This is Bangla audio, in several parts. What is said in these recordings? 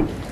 Thank you.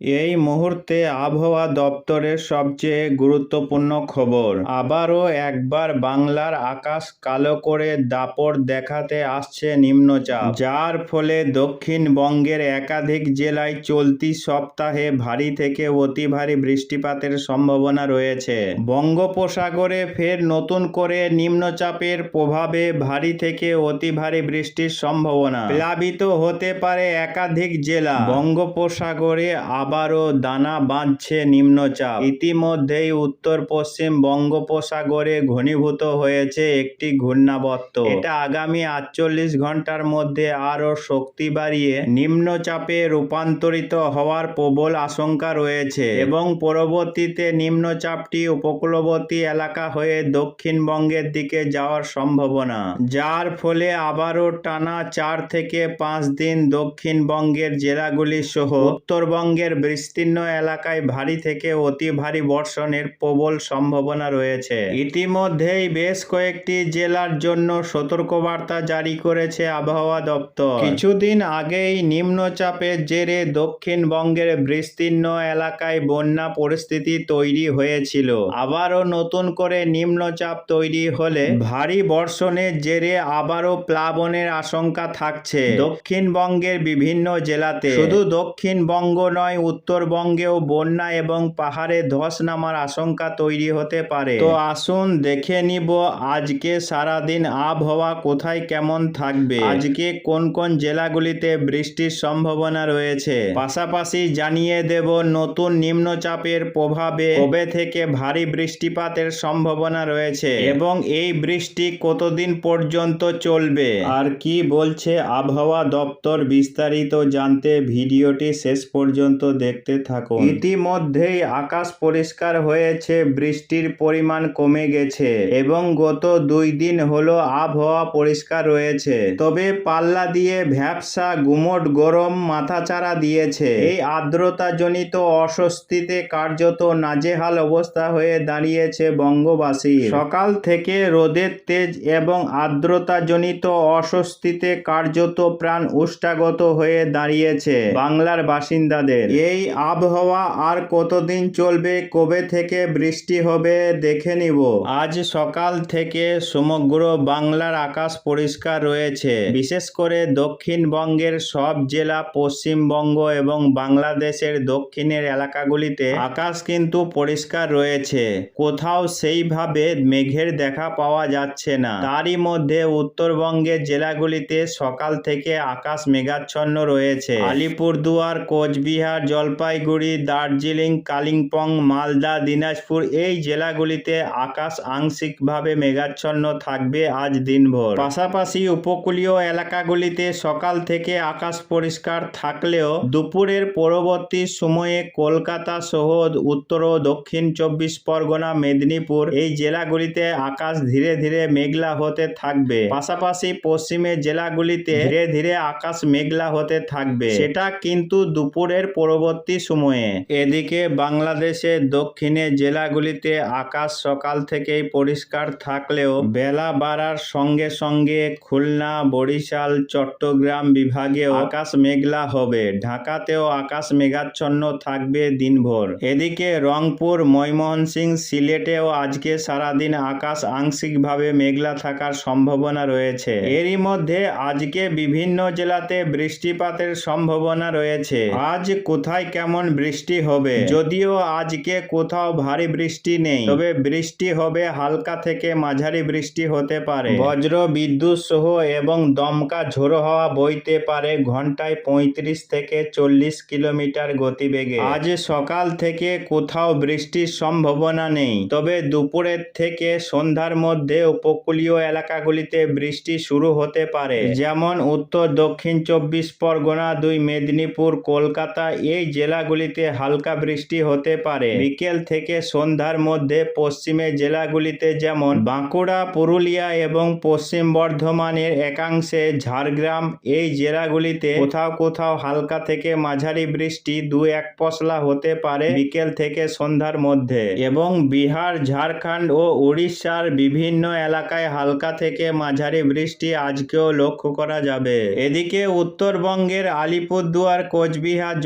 এই মুহূর্তে আবহাওয়া দপ্তরের সবচেয়ে গুরুত্বপূর্ণ খবর। আবারও একবার বাংলার আকাশ কালো করে দাপট দেখাতে আসছে নিম্নচাপ, যার ফলে দক্ষিণবঙ্গের একাধিক জেলায় চলতি সপ্তাহে ভারী থেকে অতি ভারী বৃষ্টিপাতের সম্ভাবনা রয়েছে। বঙ্গোপসাগরে ফের নতুন করে নিম্নচাপের প্রভাবে ভারী থেকে অতি ভারী বৃষ্টির সম্ভাবনা প্লাবিত হতে পারে একাধিক জেলা। বঙ্গোপসাগরে আবারও দানা বাঁধছে নিম্নচাপ। ইতিমধ্যেই উত্তর পশ্চিম বঙ্গোপসাগরে ঘনীভূত হয়েছে একটি ঘূর্ণাবর্ত। এটা আগামী আটচল্লিশ ঘণ্টার মধ্যে আরও শক্তি বাড়িয়ে নিম্নচাপে রূপান্তরিত হওয়ার প্রবল আশঙ্কা রয়েছে এবং পরবর্তীতে নিম্নচাপটি উপকূলবর্তী এলাকা হয়ে দক্ষিণবঙ্গের দিকে যাওয়ার সম্ভাবনা। যার ফলে আবারও টানা চার থেকে পাঁচ দিন দক্ষিণবঙ্গের জেলাগুলি সহ উত্তরবঙ্গের বিস্তীর্ণ এলাকায় ভারী থেকে অতি ভারী বর্ষণের প্রবল সম্ভাবনা রয়েছে। ইতিমধ্যেই বেশ কয়েকটি জেলার জন্য সতর্কবার্তা জারি করেছে আবহাওয়া দপ্তর। কিছুদিন আগেই নিম্নচাপের জেরে দক্ষিণবঙ্গের বিস্তীর্ণ এলাকায় বন্যা পরিস্থিতি তৈরি হয়েছিল। আবারও নতুন করে নিম্নচাপ তৈরি হলে ভারী বর্ষণের জেরে আবারও প্লাবনের আশঙ্কা থাকছে। দক্ষিণবঙ্গের বিভিন্ন জেলাতে শুধু দক্ষিণবঙ্গ নয় উত্তরবঙ্গেও বন্যা এবং পাহাড়ে ধস নামার আশঙ্কা তৈরি হতে পারে। তো আসুন দেখে নিব আজকে সারাদিন আবহাওয়া কোথায় কেমন থাকবে। আজকে কোন কোন জেলাগুলিতে বৃষ্টির সম্ভাবনা রয়েছে? পাশাপাশি জানিয়ে দেব নতুন নিম্নচাপের প্রভাবে কবে থেকে ভারী বৃষ্টিপাতের সম্ভাবনা রয়েছে এবং এই বৃষ্টি কতদিন পর্যন্ত চলবে? আর কি বলছে আবহাওয়া দপ্তর বিস্তারিত জানতে ভিডিওটি শেষ পর্যন্ত দেখতে থাকুন। ইতিমধ্যেই আকাশ পরিষ্কার হয়েছে, বৃষ্টির পরিমাণ কমে গেছে এবং গত দুই দিন হলো আবহাওয়া পরিষ্কার রয়েছে। তবে পাল্লা দিয়ে ভ্যাবসা, গুমট, গরম মাথাচাড়া দিয়েছে। এই আর্দ্রতাজনিত অস্বস্তিতে কার্যত নাজেহাল অবস্থা হয়ে দাঁড়িয়েছে বঙ্গবাসী। সকাল থেকে রোদের তেজ এবং আর্দ্রতাজনিত অস্বস্তিতে কার্যত প্রাণ উষ্টাগত হয়ে দাঁড়িয়েছে বাংলার বাসিন্দাদের। এই আবহাওয়া আর কতদিন চলবে, কবে থেকে বৃষ্টি হবে দেখে নিব। আজ সকাল থেকে সমগ্র বাংলার আকাশ পরিষ্কার রয়েছে। বিশেষ করে দক্ষিণবঙ্গের সব জেলা, পশ্চিমবঙ্গ এবং বাংলাদেশের দক্ষিণের এলাকাগুলিতে আকাশ কিন্তু পরিষ্কার রয়েছে। কোথাও সেইভাবে মেঘের দেখা পাওয়া যাচ্ছে না। তারই মধ্যে উত্তরবঙ্গের জেলাগুলিতে সকাল থেকে আকাশ মেঘাচ্ছন্ন রয়েছে। আলিপুরদুয়ার, কোচবিহার জলপাইগুড়ি, দার্জিলিং, কালিম্পং, মালদা, দিনাজপুর এই জেলাগুলিতে আকাশ আংশিকভাবে মেঘাচ্ছন্ন থাকবে আজ দিনভর। পাশাপাশি উপকূলীয় এলাকাগুলিতে সকাল থেকে আকাশ পরিষ্কার থাকলেও দুপুরের পরবর্তী সময়ে কলকাতা সহ উত্তর ও দক্ষিণ চব্বিশ পরগনা, মেদিনীপুর এই জেলাগুলিতে আকাশ ধীরে ধীরে মেঘলা হতে থাকবে। পাশাপাশি পশ্চিমের জেলাগুলিতে ধীরে ধীরে আকাশ মেঘলা হতে থাকবে। সেটা কিন্তু দুপুরের পরবর্তী সময়ে এদিকে বাংলাদেশের দক্ষিণে জেলাগুলিতে আকাশ সকাল থেকেই পরিষ্কার থাকলেও বেলা বাড়ার সঙ্গে সঙ্গে খুলনা, বরিশাল, চট্টগ্রাম বিভাগেও আকাশ মেঘলা হবে। ঢাকাতেও আকাশ মেঘাচ্ছন্ন থাকবে দিনভর। এদিকে রংপুর, ময়মনসিংহ, সিলেটেও আজকে সারাদিন আকাশ আংশিকভাবে মেঘলা থাকার সম্ভাবনা রয়েছে। এরই মধ্যে আজকে বিভিন্ন জেলাতে বৃষ্টিপাতের সম্ভাবনা রয়েছে। আজ কোথায় কেমন বৃষ্টি হবে? যদিও আজকে কোথাও ভারী বৃষ্টি নেই, তবে বৃষ্টি হবে হালকা থেকে মাঝারি বৃষ্টি হতে পারে। বজ্র, বিদ্যুৎ সহ এবং দমকা ঝোড়ো হাওয়া বইতে পারে ঘন্টায় পঁয়ত্রিশ থেকে চল্লিশ কিলোমিটার গতিবেগে। আজ সকাল থেকে কোথাও বৃষ্টির সম্ভাবনা নেই, তবে দুপুরের থেকে সন্ধ্যার মধ্যে উপকূলীয় এলাকাগুলিতে বৃষ্টি শুরু হতে পারে। যেমন উত্তর, দক্ষিণ চব্বিশ পরগনা, দুই মেদিনীপুর, কলকাতা এই জেলাগুলিতে হালকা বৃষ্টি হতে পারে। বিকেল থেকে সন্ধ্যার মধ্যে পশ্চিমে জেলাগুলিতে যেমন বাঁকুড়া, পুরুলিয়া এবং পশ্চিম বর্ধমানের একাংশে ঝাড়গ্রাম, এই জেলাগুলিতে কোথাও কোথাও হালকা থেকে মাঝারি বৃষ্টি দু এক পশলা হতে পারে বিকেল থেকে সন্ধ্যার মধ্যে। এবং বিহার, ঝাড়খণ্ড ও উড়িষ্যার বিভিন্ন এলাকায় হালকা থেকে মাঝারি বৃষ্টি আজকেও লক্ষ্য করা যাবে। এদিকে উত্তরবঙ্গের আলিপুরদুয়ার, কোচবিহার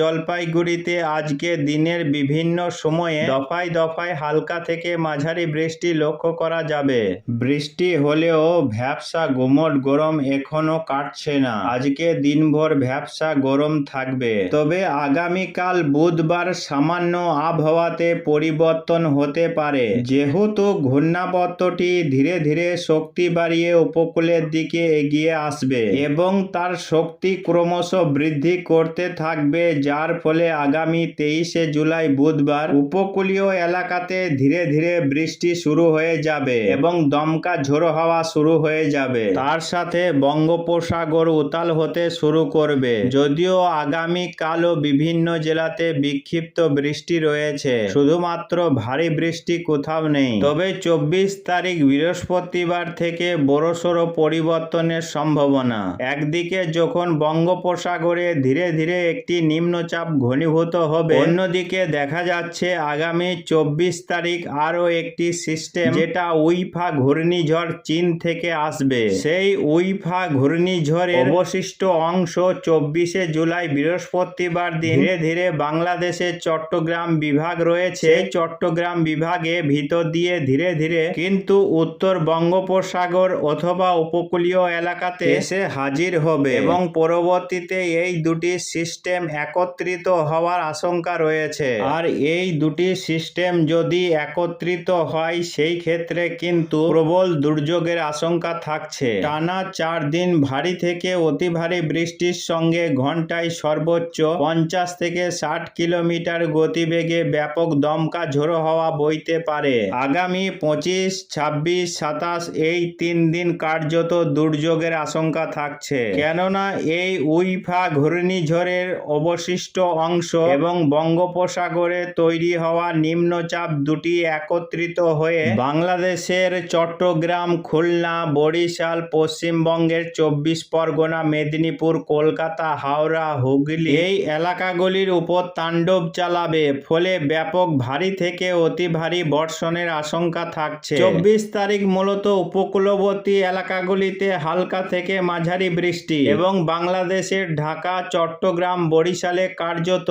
জলপাইগুড়িতে আজকে দিনের বিভিন্ন সময়ে দফায় দফায় হালকা থেকে মাঝারি বৃষ্টি লক্ষ্য করা যাবে। বৃষ্টি হলেও ভ্যাবসা গুমট গরম এখনও কাটছে না। আজকে দিনভর ভ্যাবসা গরম থাকবে। তবে আগামীকাল বুধবার সামান্য আবহাওয়াতে পরিবর্তন হতে পারে। যেহেতু ঘূর্ণাবর্তটি ধীরে ধীরে শক্তি বাড়িয়ে উপকূলের দিকে এগিয়ে আসবে এবং তার শক্তি ক্রমশ বৃদ্ধি করতে থাকবে, যার ফলে আগামী তেইশে জুলাই বুধবার উপকূলীয় এলাকাতে ধীরে ধীরে বৃষ্টি শুরু হয়ে যাবে এবং দমকা ঝোড়ো হাওয়া শুরু হয়ে যাবে। তার সাথে বঙ্গোপসাগর উতাল হতে শুরু করবে। যদিও আগামী কালও বিভিন্ন জেলাতে বিক্ষিপ্ত বৃষ্টি রয়েছে। শুধুমাত্র ভারী বৃষ্টি কোথাও নেই। তবে চব্বিশ তারিখ বৃহস্পতিবার থেকে বড়সড় পরিবর্তনের সম্ভাবনা। একদিকে যখন বঙ্গোপসাগরে ধীরে ধীরে একটি নিম্নচাপ ঘনীভূত হবে। অন্যদিকে দেখা যাচ্ছে আগামী চব্বিশ তারিখ আরও একটি সিস্টেম যেটা উইফা ঘূর্ণিঝড় চীন থেকে আসবে। সেই উইফা ঘূর্ণিঝড়ের অবশিষ্ট অংশ চব্বিশে জুলাই বৃহস্পতিবার দিন। ধীরে ধীরে বাংলাদেশের চট্টগ্রাম বিভাগ রয়েছে। চট্টগ্রাম বিভাগে ভিতর দিয়ে ধীরে ধীরে কিন্তু উত্তর বঙ্গোপসাগর অথবা উপকূলীয় এলাকাতে এসে হাজির হবে। এবং পরবর্তীতে এই দুটি সিস্টেম একত্রিত হওয়ার আশঙ্কা রয়েছে। আর এই দুটি সিস্টেম যদি একত্রিত হয়, সেই ক্ষেত্রে কিন্তু প্রবল দুর্যোগের আশঙ্কা থাকছে। টানা চার দিন ভারী থেকে অতি ভারী বৃষ্টির সঙ্গে ঘন্টায় সর্বোচ্চ পঞ্চাশ থেকে ষাট কিলোমিটার গতিবেগে ব্যাপক দমকা ঝোড়ো হওয়া বইতে পারে। আগামী পঁচিশ, ছাব্বিশ, সাতাশ এই তিন দিন কার্যত দুর্যোগের আশঙ্কা থাকছে। কেননা এই উইফা ঘূর্ণিঝড়ের অবশিষ্ট অংশ এবং বঙ্গোপসাগরে তৈরি হওয়া নিম্নচাপ দুটি একত্রিত হয়ে বাংলাদেশের চট্টগ্রাম, খুলনা, বরিশাল, পশ্চিমবঙ্গের চব্বিশ পরগনা, মেদিনীপুর, কলকাতা, হাওড়া, হুগলি এই এলাকাগুলির উপর তাণ্ডব চালাবে। ফলে ব্যাপক ভারী থেকে অতি ভারী বর্ষণের আশঙ্কা থাকছে। চব্বিশ তারিখ মূলত উপকূলবর্তী এলাকাগুলিতে হালকা থেকে মাঝারি বৃষ্টি এবং বাংলাদেশের ঢাকা, চট্টগ্রাম, বরিশালে কার্যত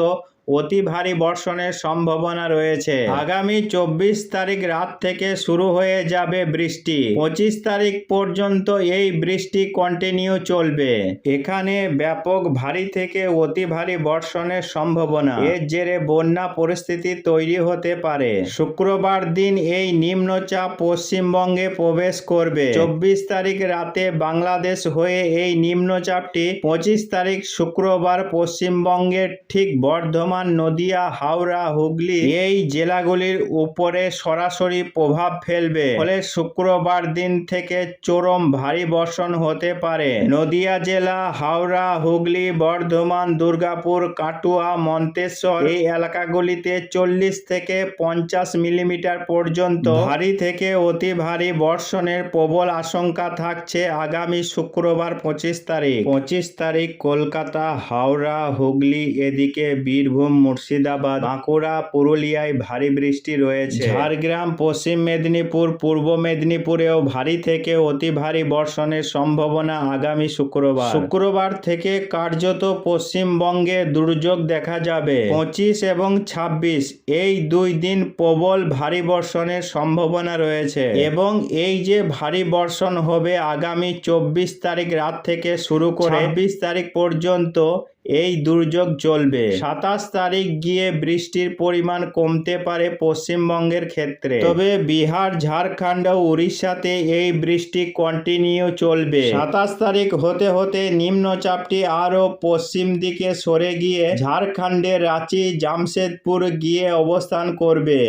অতি ভারী বর্ষণের সম্ভাবনা রয়েছে। আগামী চব্বিশ তারিখ রাত থেকে শুরু হয়ে যাবে বৃষ্টি। পঁচিশ তারিখ পর্যন্ত এই বৃষ্টি কন্টিনিউ চলবে। এখানে ব্যাপক ভারী থেকে অতি ভারী বর্ষণের সম্ভাবনা। এর জেরে বন্যা পরিস্থিতি তৈরি হতে পারে। শুক্রবার দিন এই নিম্নচাপ পশ্চিমবঙ্গে প্রবেশ করবে। চব্বিশ তারিখ রাতে বাংলাদেশ হয়ে এই নিম্নচাপটি পঁচিশ তারিখ শুক্রবার পশ্চিমবঙ্গের ঠিক বর্ধমান নদিয়া, হাওড়া, হুগলি এই জেলাগুলির উপরে সরাসরি প্রভাব ফেলবে। ফলে শুক্রবার দিন থেকে চরম ভারী বর্ষণ হতে পারে। নদিয়া জেলা, হাওড়া, হুগলি, বর্ধমান, দুর্গাপুর, কাটুয়া, মন্তেশ্বর এই এলাকাগুলিতে চল্লিশ থেকে পঞ্চাশ মিলিমিটার পর্যন্ত ভারী থেকে অতি ভারী বর্ষণের প্রবল আশঙ্কা থাকছে আগামী শুক্রবার পঁচিশ তারিখ। পঁচিশ তারিখ কলকাতা, হাওড়া, হুগলি এদিকে বীরভূম মুর্শিদাবাদ, বাঁকুড়া, পুরুলিয়ায় ভারী বৃষ্টি রয়েছে। ঝাড়গ্রাম, পশ্চিম মেদিনীপুর, পূর্ব মেদিনীপুরেও ভারী থেকে অতি ভারী বর্ষণের সম্ভাবনা আগামী শুক্রবার। শুক্রবার থেকে কার্যত পশ্চিমবঙ্গে দুর্যোগ দেখা যাবে। পঁচিশ এবং ছাব্বিশ, এই দুই দিন প্রবল ভারী বর্ষণের সম্ভাবনা রয়েছে। এবং এই যে ভারী বর্ষণ হবে আগামী চব্বিশ তারিখ রাত থেকে শুরু করে বিশ তারিখ পর্যন্ত এই দুর্যোগ চলবে। সাতাশ তারিখ গিয়ে বৃষ্টির পরিমাণ কমতে পারে পশ্চিমবঙ্গের ক্ষেত্রে। তবে বিহার, ঝাড়খণ্ড ও উড়িষ্যাতে এই বৃষ্টি কন্টিনিউ চলবে। সাতাশ তারিখ হতে হতে নিম্নচাপটি আরও পশ্চিম দিকে সরে গিয়ে ঝাড়খণ্ডের রাঁচি, জামশেদপুর গিয়ে অবস্থান করবে।